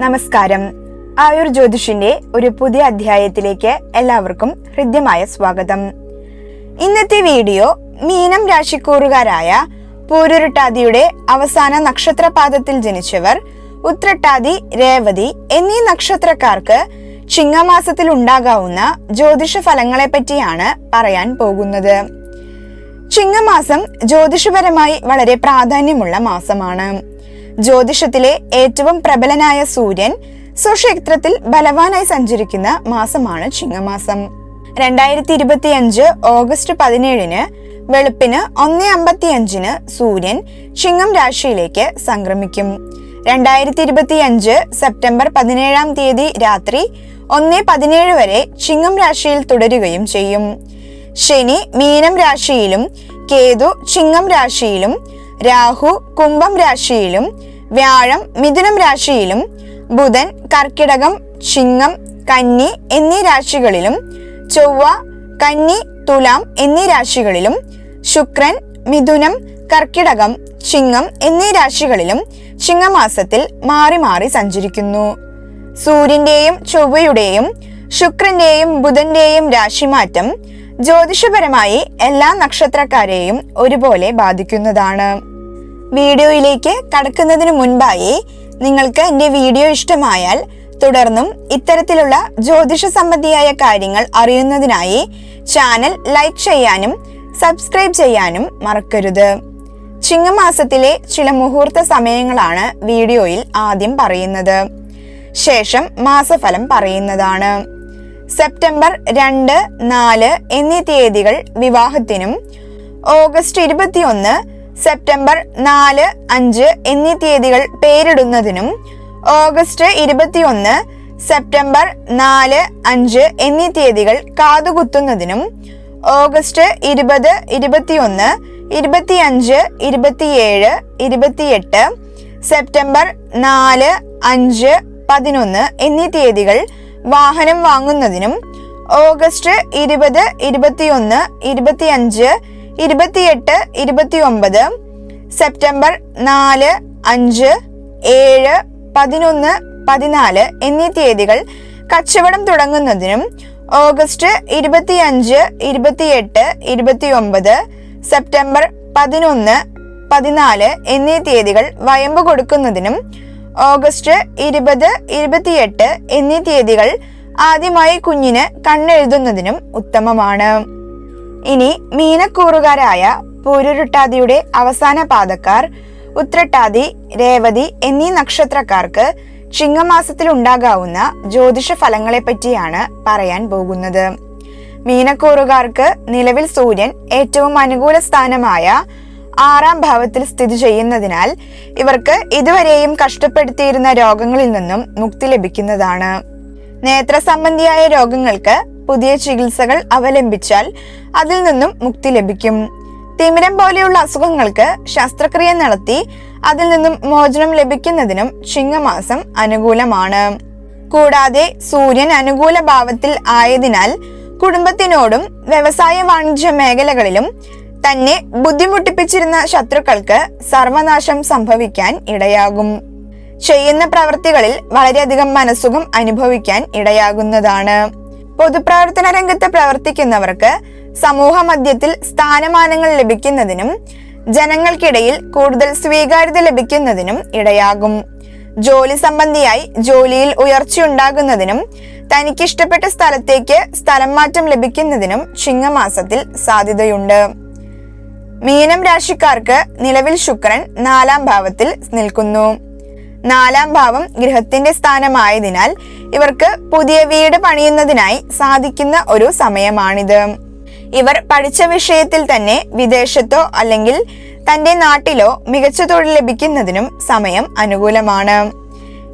നമസ്കാരം. ആയുർ ജ്യോതിഷിന്റെ ഒരു പുതിയ അധ്യായത്തിലേക്ക് എല്ലാവർക്കും ഹൃദ്യമായ സ്വാഗതം. ഇന്നത്തെ വീഡിയോ മീനം രാശിക്കൂറുകാരായ പൂരുരുട്ടാതിയുടെ അവസാന നക്ഷത്രപാദത്തിൽ ജനിച്ചവർ ഉത്രട്ടാതി രേവതി എന്നീ നക്ഷത്രക്കാർക്ക് ചിങ്ങമാസത്തിൽ ഉണ്ടാകാവുന്ന ജ്യോതിഷ ഫലങ്ങളെ പറ്റിയാണ് പറയാൻ പോകുന്നത്. ചിങ്ങമാസം ജ്യോതിഷപരമായി വളരെ പ്രാധാന്യമുള്ള മാസമാണ്. ജ്യോതിഷത്തിലെ ഏറ്റവും പ്രബലനായ സൂര്യൻ സ്വക്ഷേത്രത്തിൽ ബലവാനായി സഞ്ചരിക്കുന്ന മാസമാണ് ചിങ്ങമാസം. രണ്ടായിരത്തി ഇരുപത്തി അഞ്ച് ഓഗസ്റ്റ് പതിനേഴിന് വെളുപ്പിന് ഒന്ന് അമ്പത്തി അഞ്ചിന് സൂര്യൻ ചിങ്ങം രാശിയിലേക്ക് സംക്രമിക്കും. രണ്ടായിരത്തി ഇരുപത്തി അഞ്ച് സെപ്റ്റംബർ പതിനേഴാം തീയതി രാത്രി ഒന്ന് പതിനേഴ് വരെ ചിങ്ങം രാശിയിൽ തുടരുകയും ചെയ്യും. ശനി മീനം രാശിയിലും കേതു ചിങ്ങം രാശിയിലും രാഹു കുംഭം രാശിയിലും വ്യാഴം മിഥുനം രാശിയിലും ബുധൻ കർക്കിടകം ചിങ്ങം കന്നി എന്നീ രാശികളിലും ചൊവ്വ കന്നി തുലാം എന്നീ രാശികളിലും ശുക്രൻ മിഥുനം കർക്കിടകം ചിങ്ങം എന്നീ രാശികളിലും ചിങ്ങമാസത്തിൽ മാറി മാറി സഞ്ചരിക്കുന്നു. സൂര്യന്റെയും ചൊവ്വയുടെയും ശുക്രന്റെയും ബുധന്റെയും രാശിമാറ്റം ജ്യോതിഷപരമായി എല്ലാ നക്ഷത്രക്കാരെയും ഒരുപോലെ ബാധിക്കുന്നതാണ്. വീഡിയോയിലേക്ക് കടക്കുന്നതിന് മുൻപായി നിങ്ങൾക്ക് എന്റെ വീഡിയോ ഇഷ്ടമായാൽ തുടർന്നും ഇത്തരത്തിലുള്ള ജ്യോതിഷ സംബന്ധിയായ കാര്യങ്ങൾ അറിയുന്നതിനായി ചാനൽ ലൈക്ക് ചെയ്യാനും സബ്സ്ക്രൈബ് ചെയ്യാനും മറക്കരുത്. ചിങ്ങമാസത്തിലെ ചില മുഹൂർത്ത സമയങ്ങളാണ് വീഡിയോയിൽ ആദ്യം പറയുന്നത്. ശേഷം മാസഫലം പറയുന്നതാണ്. സെപ്റ്റംബർ രണ്ട് നാല് എന്നീ തീയതികൾ വിവാഹത്തിനും ഓഗസ്റ്റ് ഇരുപത്തിയൊന്ന് സെപ്റ്റംബർ നാല് അഞ്ച് എന്നീ തീയതികൾ പേരിടുന്നതിനും ഓഗസ്റ്റ് ഇരുപത്തിയൊന്ന് സെപ്റ്റംബർ നാല് അഞ്ച് എന്നീ തീയതികൾ കാതുകുത്തുന്നതിനും ഓഗസ്റ്റ് ഇരുപത് ഇരുപത്തിയൊന്ന് ഇരുപത്തിയഞ്ച് ഇരുപത്തിയേഴ് ഇരുപത്തിയെട്ട് സെപ്റ്റംബർ നാല് അഞ്ച് പതിനൊന്ന് എന്നീ തീയതികൾ വാഹനം വാങ്ങുന്നതിനും ഓഗസ്റ്റ് ഇരുപത് ഇരുപത്തിയൊന്ന് ഇരുപത്തിയഞ്ച് ഇരുപത്തിയെട്ട് ഇരുപത്തിയൊമ്പത് സെപ്റ്റംബർ നാല് അഞ്ച് ഏഴ് പതിനൊന്ന് പതിനാല് എന്നീ തീയതികൾ കച്ചവടം തുടങ്ങുന്നതിനും ഓഗസ്റ്റ് ഇരുപത്തിയഞ്ച് ഇരുപത്തിയെട്ട് ഇരുപത്തിയൊമ്പത് സെപ്റ്റംബർ പതിനൊന്ന് പതിനാല് എന്നീ തീയതികൾ വയമ്പ് കൊടുക്കുന്നതിനും ഓഗസ്റ്റ് ഇരുപത് ഇരുപത്തിയെട്ട് എന്നീ തീയതികൾ ആദ്യമായി കുഞ്ഞിന് കണ്ണെഴുതുന്നതിനും ഉത്തമമാണ്. ഇനി മീനക്കൂറുകാരായ പൂരുരുട്ടാതിയുടെ അവസാന പാദക്കാർ ഉത്രട്ടാതി രേവതി എന്നീ നക്ഷത്രക്കാർക്ക് ചിങ്ങമാസത്തിൽ ഉണ്ടാകാവുന്ന ജ്യോതിഷ ഫലങ്ങളെ പറ്റിയാണ് പറയാൻ പോകുന്നത്. മീനക്കൂറുകാർക്ക് നിലവിൽ സൂര്യൻ ഏറ്റവും അനുകൂല സ്ഥാനമായ ആറാം ഭാവത്തിൽ സ്ഥിതി ചെയ്യുന്നതിനാൽ ഇവർക്ക് ഇതുവരെയും കഷ്ടപ്പെടുത്തിയിരുന്ന രോഗങ്ങളിൽ നിന്നും മുക്തി ലഭിക്കുന്നതാണ്. നേത്ര സംബന്ധിയായ രോഗങ്ങൾക്ക് പുതിയ ചികിത്സകൾ അവലംബിച്ചാൽ അതിൽ നിന്നും മുക്തി ലഭിക്കും. തിമിരം പോലെയുള്ള അസുഖങ്ങൾക്ക് ശസ്ത്രക്രിയ നടത്തി അതിൽ നിന്നും മോചനം ലഭിക്കുന്നതിനും ചിങ്ങമാസം അനുകൂലമാണ്. കൂടാതെ സൂര്യൻ അനുകൂല ഭാവത്തിൽ ആയതിനാൽ കുടുംബത്തിനോടും വ്യവസായ വാണിജ്യ മേഖലകളിലും തന്നെ ബുദ്ധിമുട്ടിപ്പിച്ചിരുന്ന ശത്രുക്കൾക്ക് സർവനാശം സംഭവിക്കാൻ ഇടയാകും. ചെയ്യുന്ന പ്രവൃത്തികളിൽ വളരെയധികം മനസ്സുഖം അനുഭവിക്കാൻ ഇടയാകുന്നതാണ്. പൊതുപ്രവർത്തന രംഗത്ത് പ്രവർത്തിക്കുന്നവർക്ക് സമൂഹ മധ്യത്തിൽ സ്ഥാനമാനങ്ങൾ ലഭിക്കുന്നതിനും ജനങ്ങൾക്കിടയിൽ കൂടുതൽ സ്വീകാര്യത ലഭിക്കുന്നതിനും ഇടയാകും. ജോലി സംബന്ധിയായി ജോലിയിൽ ഉയർച്ചയുണ്ടാകുന്നതിനും തനിക്കിഷ്ടപ്പെട്ട സ്ഥലത്തേക്ക് സ്ഥലം മാറ്റം ലഭിക്കുന്നതിനും ചിങ്ങമാസത്തിൽ സാധ്യതയുണ്ട്. മീനം രാശിക്കാർക്ക് നിലവിൽ ശുക്രൻ നാലാം ഭാവത്തിൽ നിൽക്കുന്നു. നാലാം ഭാവം ഗൃഹത്തിന്റെ സ്ഥാനമായതിനാൽ ഇവർക്ക് പുതിയ വീട് പണിയുന്നതിനായി സാധിക്കുന്ന ഒരു സമയമാണിത്. ഇവർ പഠിച്ച വിഷയത്തിൽ തന്നെ വിദേശത്തോ അല്ലെങ്കിൽ തന്റെ നാട്ടിലോ മികച്ച തൊഴിൽ ലഭിക്കുന്നതിനും സമയം അനുകൂലമാണ്.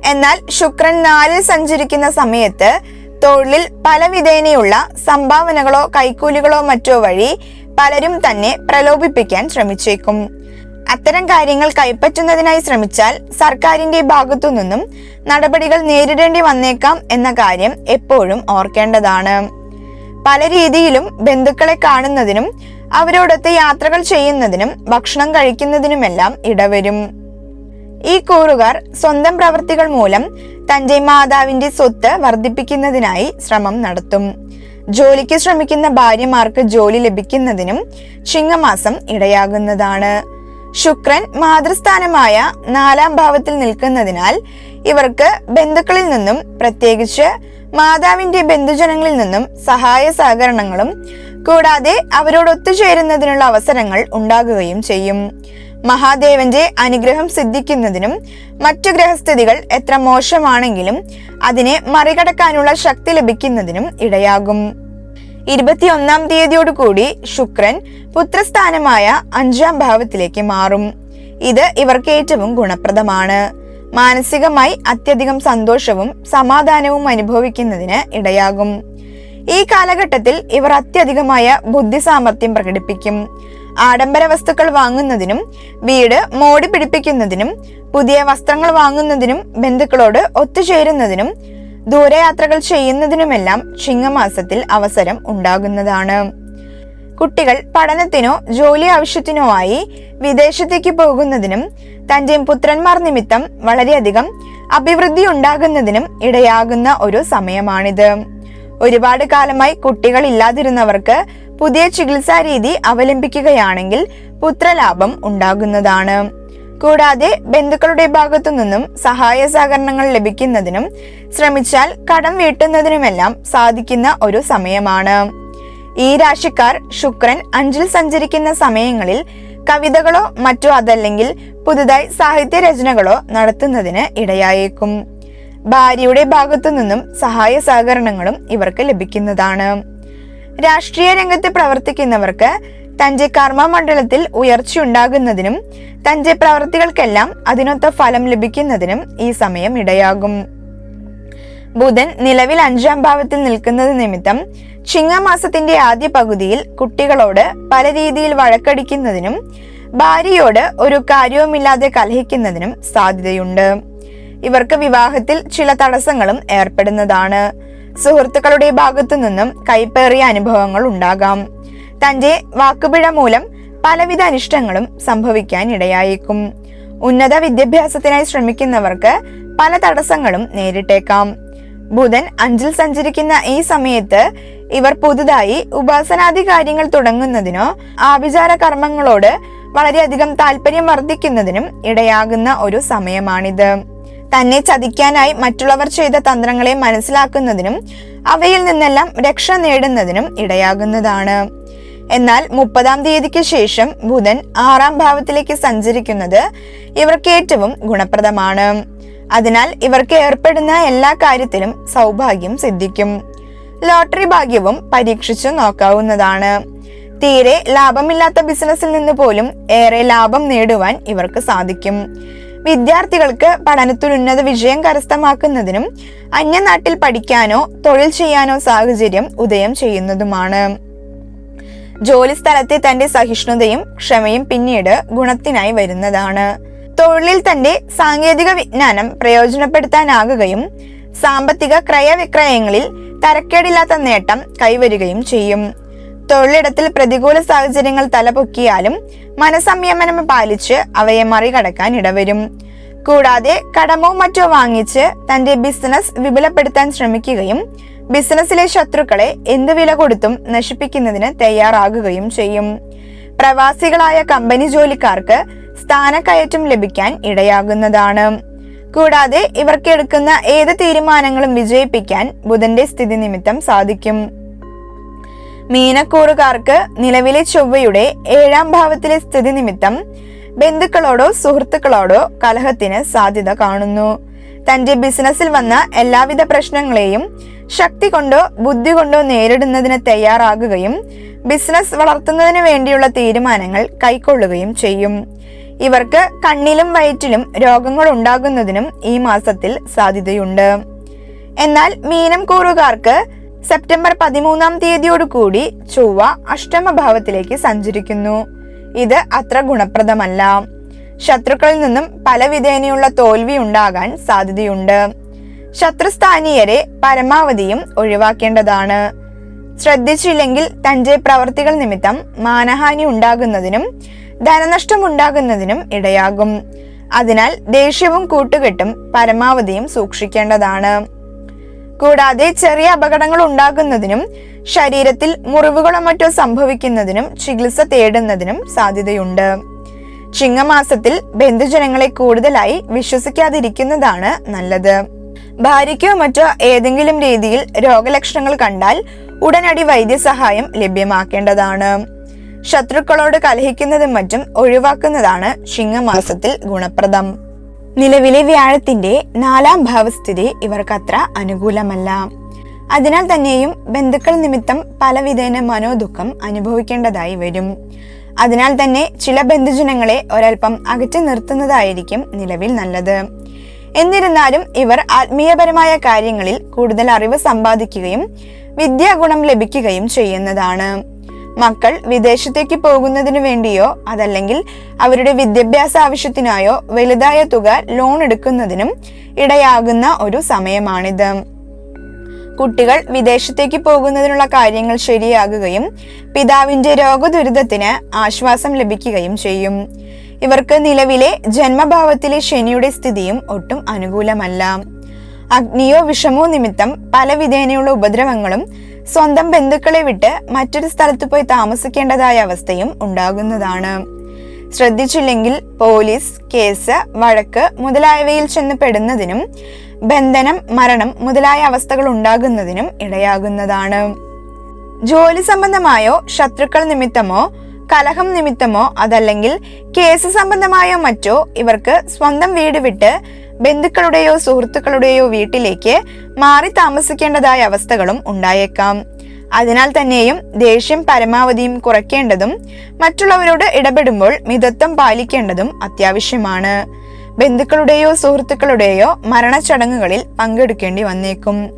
എന്നാൽ ശുക്രൻ നാലിൽ സഞ്ചരിക്കുന്ന സമയത്ത് തൊഴിലിൽ പല വിധേനയുള്ള സംഭാവനകളോ കൈക്കൂലികളോ മറ്റോ വഴി പലരും തന്നെ പ്രലോഭിപ്പിക്കാൻ ശ്രമിച്ചേക്കും. അത്തരം കാര്യങ്ങൾ കൈപ്പറ്റുന്നതിനായി ശ്രമിച്ചാൽ സർക്കാരിന്റെ ഭാഗത്തു നിന്നും നടപടികൾ നേരിടേണ്ടി വന്നേക്കാം എന്ന കാര്യം എപ്പോഴും ഓർക്കേണ്ടതാണ്. പല രീതിയിലും ബന്ധുക്കളെ കാണുന്നതിനും അവരോടൊത്ത് യാത്രകൾ ചെയ്യുന്നതിനും ഭക്ഷണം കഴിക്കുന്നതിനുമെല്ലാം ഇടവരും. ഈ കൂറുകാർ സ്വന്തം പ്രവൃത്തികൾ മൂലം തന്റെ മാതാവിന്റെ സ്വത്ത് വർദ്ധിപ്പിക്കുന്നതിനായി ശ്രമം നടത്തും. ജോലിക്ക് ശ്രമിക്കുന്ന ഭാര്യമാർക്ക് ജോലി ലഭിക്കുന്നതിനും ചിങ്ങമാസം ഇടയാകുന്നതാണ്. ശുക്രൻ മാതൃസ്ഥാനമായ നാലാം ഭാവത്തിൽ നിൽക്കുന്നതിനാൽ ഇവർക്ക് ബന്ധുക്കളിൽ നിന്നും പ്രത്യേകിച്ച് മാതാവിന്റെ ബന്ധുജനങ്ങളിൽ നിന്നും സഹായ സഹകരണങ്ങളും കൂടാതെ അവരോട് ഒത്തുചേരുന്നതിനുള്ള അവസരങ്ങൾ ഉണ്ടാകുകയും ചെയ്യും. മഹാദേവന്റെ അനുഗ്രഹം സിദ്ധിക്കുന്നതിനും മറ്റു ഗ്രഹസ്ഥിതികൾ എത്ര മോശമാണെങ്കിലും അതിനെ മറികടക്കാനുള്ള ശക്തി ലഭിക്കുന്നതിനും ഇടയാകും. ഇരുപത്തിയൊന്നാം തീയതിയോടുകൂടി ശുക്രൻ പുത്രസ്ഥാനമായ അഞ്ചാം ഭാവത്തിലേക്ക് മാറും. ഇത് ഇവർക്ക് ഏറ്റവും ഗുണപ്രദമാണ്. മാനസികമായി അത്യധികം സന്തോഷവും സമാധാനവും അനുഭവിക്കുന്നതിന് ഇടയാകും. ഈ കാലഘട്ടത്തിൽ ഇവർ അത്യധികമായ ബുദ്ധി സാമർഥ്യം പ്രകടിപ്പിക്കും. ആഡംബര വസ്തുക്കൾ വാങ്ങുന്നതിനും വീട് മോടി പിടിപ്പിക്കുന്നതിനും പുതിയ വസ്ത്രങ്ങൾ വാങ്ങുന്നതിനും ബന്ധുക്കളോട് ഒത്തുചേരുന്നതിനും ദൂരയാത്രകൾ ചെയ്യുന്നതിനുമെല്ലാം ചിങ്ങമാസത്തിൽ അവസരം ഉണ്ടാകുന്നതാണ്. കുട്ടികൾ പഠനത്തിനോ ജോലി ആവശ്യത്തിനോ ആയി വിദേശത്തേക്ക് പോകുന്നതിനും തന്റെ പുത്രന്മാർ നിമിത്തം വളരെയധികം അഭിവൃദ്ധി ഉണ്ടാകുന്നതിനും ഇടയാകുന്ന ഒരു സമയമാണിത്. ഒരുപാട് കാലമായി കുട്ടികൾ ഇല്ലാതിരുന്നവർക്ക് പുതിയ ചികിത്സാ രീതി അവലംബിക്കുകയാണെങ്കിൽ പുത്രലാഭം ഉണ്ടാകുന്നതാണ്. കൂടാതെ ബന്ധുക്കളുടെ ഭാഗത്തു നിന്നും സഹായ സഹകരണങ്ങൾ ലഭിക്കുന്നതിനും ശ്രമിച്ചാൽ കടം വീട്ടുന്നതിനുമെല്ലാം സാധിക്കുന്ന ഒരു സമയമാണ്. ഈ രാശിക്കാർ ശുക്രൻ അഞ്ചിൽ സഞ്ചരിക്കുന്ന സമയങ്ങളിൽ കവിതകളോ മറ്റോ അതല്ലെങ്കിൽ പുതുതായി സാഹിത്യ രചനകളോ നടത്തുന്നതിന് ഇടയായേക്കും. ഭാര്യയുടെ ഭാഗത്തു നിന്നും സഹായ സഹകരണങ്ങളും ഇവർക്ക് ലഭിക്കുന്നതാണ്. രാഷ്ട്രീയ രംഗത്ത് പ്രവർത്തിക്കുന്നവർക്ക് തന്റെ കർമ്മമണ്ഡലത്തിൽ ഉയർച്ചയുണ്ടാകുന്നതിനും തന്റെ പ്രവൃത്തികൾക്കെല്ലാം അതിനൊത്ത ഫലം ലഭിക്കുന്നതിനും ഈ സമയം ഇടയാകും. ബുധൻ നിലവിൽ അഞ്ചാം ഭാവത്തിൽ നിൽക്കുന്നത് നിമിത്തം ചിങ്ങമാസത്തിന്റെ ആദ്യ പകുതിയിൽ കുട്ടികളോട് പല രീതിയിൽ വഴക്കടിക്കുന്നതിനും ഭാര്യയോട് ഒരു കാര്യവുമില്ലാതെ കലഹിക്കുന്നതിനും സാധ്യതയുണ്ട്. ഇവർക്ക് വിവാഹത്തിൽ ചില തടസ്സങ്ങളും ഏർപ്പെടുന്നതാണ്. സുഹൃത്തുക്കളുടെ ഭാഗത്തു നിന്നും കൈപ്പേറിയ അനുഭവങ്ങൾ ഉണ്ടാകാം. തന്റെ വാക്കുപിഴ മൂലം പലവിധ അനിഷ്ടങ്ങളും സംഭവിക്കാൻ ഇടയായേക്കും ഉന്നത വിദ്യാഭ്യാസത്തിനായി ശ്രമിക്കുന്നവർക്ക് പല തടസ്സങ്ങളും നേരിട്ടേക്കാം. ബുധൻ അഞ്ചിൽ സഞ്ചരിക്കുന്ന ഈ സമയത്ത് ഇവർ പുതുതായി ഉപാസനാദി കാര്യങ്ങൾ തുടങ്ങുന്നതിനോ ആഭിചാര കർമ്മങ്ങളോട് വളരെയധികം താല്പര്യം വർദ്ധിക്കുന്നതിനും ഇടയാകുന്ന ഒരു സമയമാണിത്. തന്നെ ചതിക്കാനായി മറ്റുള്ളവർ ചെയ്ത തന്ത്രങ്ങളെ മനസ്സിലാക്കുന്നതിനും അവയിൽ നിന്നെല്ലാം രക്ഷ നേടുന്നതിനും ഇടയാകുന്നതാണ്. എന്നാൽ മുപ്പതാം തീയതിക്ക് ശേഷം ബുധൻ ആറാം ഭാവത്തിലേക്ക് സഞ്ചരിക്കുന്നത് ഇവർക്ക് ഏറ്റവും ഗുണപ്രദമാണ്. അതിനാൽ ഇവർക്ക് ഏർപ്പെടുന്ന എല്ലാ കാര്യത്തിലും സൗഭാഗ്യം സിദ്ധിക്കും. ലോട്ടറി ഭാഗ്യവും പരീക്ഷിച്ചു നോക്കാവുന്നതാണ്. തീരെ ലാഭമില്ലാത്ത ബിസിനസ്സിൽ നിന്ന് പോലും ഏറെ ലാഭം നേടുവാൻ ഇവർക്ക് സാധിക്കും. വിദ്യാർത്ഥികൾക്ക് പഠനത്തിൽ ഉന്നത വിജയം കരസ്ഥമാക്കുന്നതിനും അന്യനാട്ടിൽ പഠിക്കാനോ തൊഴിൽ ചെയ്യാനോ സാഹചര്യം ഉദയം ചെയ്യുന്നതുമാണ്. ജോലി സ്ഥലത്തെ തന്റെ സഹിഷ്ണുതയും ക്ഷമയും പിന്നീട് ഗുണത്തിനായി വരുന്നതാണ്. തൊഴിലിൽ തന്റെ സാങ്കേതിക വിജ്ഞാനം പ്രയോജനപ്പെടുത്താനാകുകയും സാമ്പത്തിക ക്രയവിക്രയങ്ങളിൽ തരക്കേടില്ലാത്ത നേട്ടം കൈവരികയും ചെയ്യും. തൊഴിലിടത്തിൽ പ്രതികൂല സാഹചര്യങ്ങൾ തലപൊക്കിയാലും മനസംയമനം പാലിച്ച് അവയെ മറികടക്കാൻ ഇടവരും. കൂടാതെ കടമോ മറ്റോ വാങ്ങിച്ച് തന്റെ ബിസിനസ് വിപുലപ്പെടുത്താൻ ശ്രമിക്കുകയും ബിസിനസ്സിലെ ശത്രുക്കളെ എന്ത് വില കൊടുത്തും നശിപ്പിക്കുന്നതിന് തയ്യാറാകുകയും ചെയ്യും. പ്രവാസികളായ കമ്പനി ജോലിക്കാർക്ക് സ്ഥാനക്കയറ്റം ലഭിക്കാൻ ഇടയാകുന്നതാണ്. കൂടാതെ ഇവർക്ക് എടുക്കുന്ന ഏത് തീരുമാനങ്ങളും വിജയിപ്പിക്കാൻ ബുധന്റെ സ്ഥിതി നിമിത്തം സാധിക്കും. മീനക്കൂറുകാർക്ക് നിലവിലെ ചൊവ്വയുടെ ഏഴാം ഭാവത്തിലെ സ്ഥിതി നിമിത്തം ബന്ധുക്കളോടോ സുഹൃത്തുക്കളോടോ കലഹത്തിന് സാധ്യത കാണുന്നു. തന്റെ ബിസിനസ്സിൽ വന്ന എല്ലാവിധ പ്രശ്നങ്ങളെയും ശക്തി കൊണ്ടോ ബുദ്ധി കൊണ്ടോ നേരിടുന്നതിന് തയ്യാറാകുകയും ബിസിനസ് വളർത്തുന്നതിന് വേണ്ടിയുള്ള തീരുമാനങ്ങൾ കൈക്കൊള്ളുകയും ചെയ്യും. ഇവർക്ക് കണ്ണിലും വയറ്റിലും രോഗങ്ങൾ ഉണ്ടാകുന്നതിനും ഈ മാസത്തിൽ സാധ്യതയുണ്ട്. എന്നാൽ മീനം കൂറുകാർക്ക് സെപ്റ്റംബർ പതിമൂന്നാം തീയതിയോടുകൂടി ചൊവ്വ അഷ്ടമഭാവത്തിലേക്ക് സഞ്ചരിക്കുന്നു. ഇത് അത്ര ഗുണപ്രദമല്ല. ശത്രുക്കളിൽ നിന്നും പല വിധേനയുള്ള തോൽവി ഉണ്ടാകാൻ സാധ്യതയുണ്ട്. ശത്രുസ്ഥാനീയരെ പരമാവധിയും ഒഴിവാക്കേണ്ടതാണ്. ശ്രദ്ധിച്ചില്ലെങ്കിൽ തന്റെ പ്രവർത്തികൾ നിമിത്തം മാനഹാനി ഉണ്ടാകുന്നതിനും ധനനഷ്ടം ഉണ്ടാകുന്നതിനും ഇടയാകും. അതിനാൽ ദേഷ്യവും കൂട്ടുകെട്ടും പരമാവധിയും സൂക്ഷിക്കേണ്ടതാണ്. കൂടാതെ ചെറിയ അപകടങ്ങൾ ഉണ്ടാകുന്നതിനും ശരീരത്തിൽ മുറിവുകളോ മറ്റോ സംഭവിക്കുന്നതിനും ചികിത്സ തേടുന്നതിനും സാധ്യതയുണ്ട്. ചിങ്ങമാസത്തിൽ ബന്ധുജനങ്ങളെ കൂടുതലായി വിശ്വസിക്കാതിരിക്കുന്നതാണ് നല്ലത്. ഭാര്യയ്ക്കോ മറ്റോ ഏതെങ്കിലും രീതിയിൽ രോഗലക്ഷണങ്ങൾ കണ്ടാൽ ഉടനടി വൈദ്യസഹായം ലഭ്യമാക്കേണ്ടതാണ്. ശത്രുക്കളോട് കലഹിക്കുന്നതും മറ്റും ഒഴിവാക്കുന്നതാണ് ചിങ്ങമാസത്തിൽ ഗുണപ്രദം. നിലവിലെ വ്യാഴത്തിന്റെ നാലാം ഭാവസ്ഥിതി ഇവർക്കത്ര അനുകൂലമല്ല. അതിനാൽ തന്നെയും ബന്ധുക്കൾ നിമിത്തം പലവിധേന മനോദുഃഖം അനുഭവിക്കേണ്ടതായി വരും. അതിനാൽ തന്നെ ചില ബന്ധുജനങ്ങളെ ഒരൽപ്പം അകറ്റി നിർത്തുന്നതായിരിക്കും നിലവിൽ നല്ലത്. എന്നിരുന്നാലും ഇവർ ആത്മീയപരമായ കാര്യങ്ങളിൽ കൂടുതൽ അറിവ് സമ്പാദിക്കുകയും വിദ്യാഗുണം ലഭിക്കുകയും ചെയ്യുന്നതാണ്. മക്കൾ വിദേശത്തേക്ക് പോകുന്നതിനു വേണ്ടിയോ അതല്ലെങ്കിൽ അവരുടെ വിദ്യാഭ്യാസ ആവശ്യത്തിനായോ വലുതായ തുക ലോൺ എടുക്കുന്നതിനും ഇടയാകുന്ന ഒരു സമയമാണിത്. കുട്ടികൾ വിദേശത്തേക്ക് പോകുന്നതിനുള്ള കാര്യങ്ങൾ ശരിയാകുകയും പിതാവിന്റെ രോഗദുരിതത്തിന് ആശ്വാസം ലഭിക്കുകയും ചെയ്യും. ഇവർക്ക് നിലവിലെ ജന്മഭാവത്തിലെ ശനിയുടെ സ്ഥിതിയും ഒട്ടും അനുകൂലമല്ല. അഗ്നിയോ വിഷമോ നിമിത്തം പല വിധേനയുള്ള ഉപദ്രവങ്ങളും സ്വന്തം ബന്ധുക്കളെ വിട്ട് മറ്റൊരു സ്ഥലത്ത് പോയി താമസിക്കേണ്ടതായ അവസ്ഥയും ഉണ്ടാകുന്നതാണ്. ശ്രദ്ധിച്ചില്ലെങ്കിൽ പോലീസ് കേസ് വഴക്ക് മുതലായവയിൽ ചെന്ന് പെടുന്നതിനും ബന്ധനം മരണം മുതലായ അവസ്ഥകൾ ഉണ്ടാകുന്നതിനും ഇടയാകുന്നതാണ്. ജോലി സംബന്ധമായോ ശത്രുക്കൾ നിമിത്തമോ കലഹം നിമിത്തമോ അതല്ലെങ്കിൽ കേസ് സംബന്ധമായോ മറ്റോ ഇവർക്ക് സ്വന്തം വീട് വിട്ട് ബന്ധുക്കളുടെയോ സുഹൃത്തുക്കളുടെയോ വീട്ടിലേക്ക് മാറി താമസിക്കേണ്ടതായ അവസ്ഥകളും ഉണ്ടായേക്കാം. അതിനാൽ തന്നെയും ദേഷ്യം പരമാവധിയും കുറയ്ക്കേണ്ടതും മറ്റുള്ളവരോട് ഇടപെടുമ്പോൾ മിതത്വം പാലിക്കേണ്ടതും അത്യാവശ്യമാണ്. ബന്ധുക്കളുടെയോ സുഹൃത്തുക്കളുടെയോ മരണച്ചടങ്ങുകളിൽ പങ്കെടുക്കേണ്ടി വന്നേക്കും.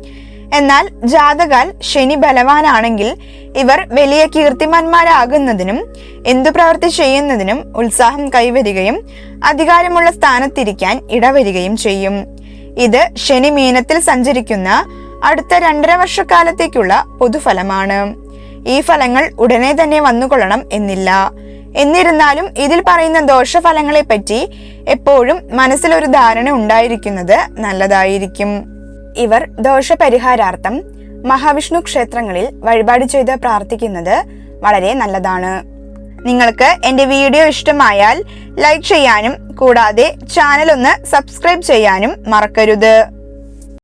എന്നാൽ ജാതകാൽ ശനി ബലവാനാണെങ്കിൽ ഇവർ വലിയ കീർത്തിമാന്മാരാകുന്നതിനും എന്തു പ്രവൃത്തി ചെയ്യുന്നതിനും ഉത്സാഹം കൈവരികയും അധികാരമുള്ള സ്ഥാനത്തിരിക്കാൻ ഇടവരികയും ചെയ്യും. ഇത് ശനി മീനത്തിൽ സഞ്ചരിക്കുന്ന അടുത്ത രണ്ടര വർഷക്കാലത്തേക്കുള്ള പൊതുഫലമാണ്. ഈ ഫലങ്ങൾ ഉടനെ തന്നെ വന്നുകൊള്ളണം എന്നില്ല. എന്നിരുന്നാലും ഇതിൽ പറയുന്ന ദോഷഫലങ്ങളെ പറ്റി എപ്പോഴും മനസ്സിലൊരു ധാരണ ഉണ്ടായിരിക്കുന്നത് നല്ലതായിരിക്കും. ഇവർ ദോഷപരിഹാരാർത്ഥം മഹാവിഷ്ണു ക്ഷേത്രങ്ങളിൽ വഴിപാട് ചെയ്ത് പ്രാർത്ഥിക്കുന്നത് വളരെ നല്ലതാണ്. നിങ്ങൾക്ക് എന്റെ വീഡിയോ ഇഷ്ടമായാൽ ലൈക്ക് ചെയ്യാനും കൂടാതെ ചാനൽ ഒന്ന് സബ്സ്ക്രൈബ് ചെയ്യാനും മറക്കരുത്.